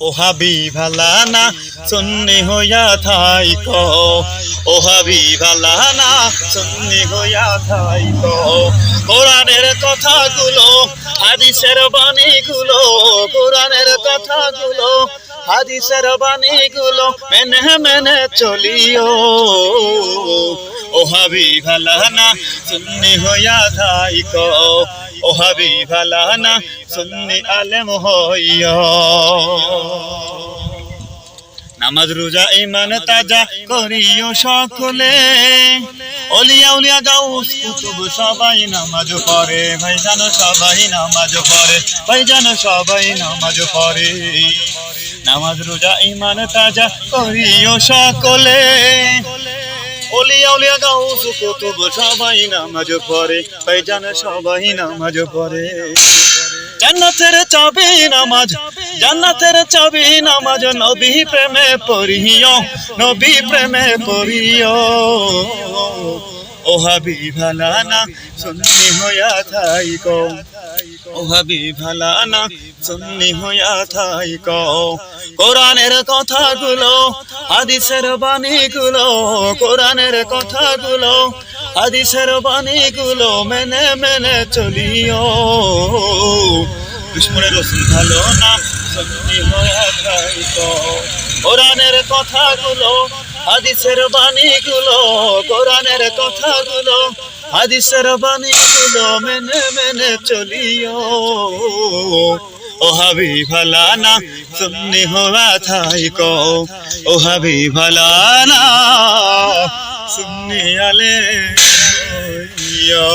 ও হাবি ভালা না সুন্নি হইয়া থাই কো ও হাবি ভালা না সুন্নি হইয়া থাই কো কোরআনের কথাগুলো, হাদিসের বাণীগুলো, কোরআনের কথাগুলো, হাদিসের বাণীগুলো মেনে মেনে চলিও। ও হাবি ভালা না সুন্নি হইয়া থাই কো ও হাবি ভালা না সুন্নি আলেম হইয়া। নামাজ, রোজা ইমান তাজা করিও সকলে। অলিয়া, উলিয়া গাউস কুতুব সবাই নামাজ পড়ে। ভাই জানো সবাই নামাজ পড়ে। ভাই জানো সবাই নামাজ পড়ে। নামাজ, রোজা ইমান তাজা করিও সকলে। অলিয়া উলিয়া গাউস কুতুব সবাই নামাজ পড়ে ভাই জানো সবাই নামাজ পড়ে। জান্নাতের চাবি নামাজ, জান্নাতের চাবি নামাজ, নবী প্রেমে পড়িও, নবী প্রেমে পড়িও। ও হাবি ভালানা সুন্নি হইয়া থাই কো ও হাবি ভালানা সুন্নি হইয়া থাই কোরআনের কথাগুলো, হাদিসের বাণীগুলো, কোরআনের কথাগুলো, হাদিসের বাণীগুলো মেনে মেনে চলিও। দুশ্মনের রসুল ভালো না সত্যি হয়ে যাইত কোরআনের কথাগুলো হাদিসের বাণীগুলো, কোরআনের কথাগুলো, হাদিসের বাণীগুলো মেনে মেনে চলিও। ও হাবি ভালা না সুন্নি হওয়া থাই কো। ও হাবি ভালা না সুন্নি আলে ইয়া।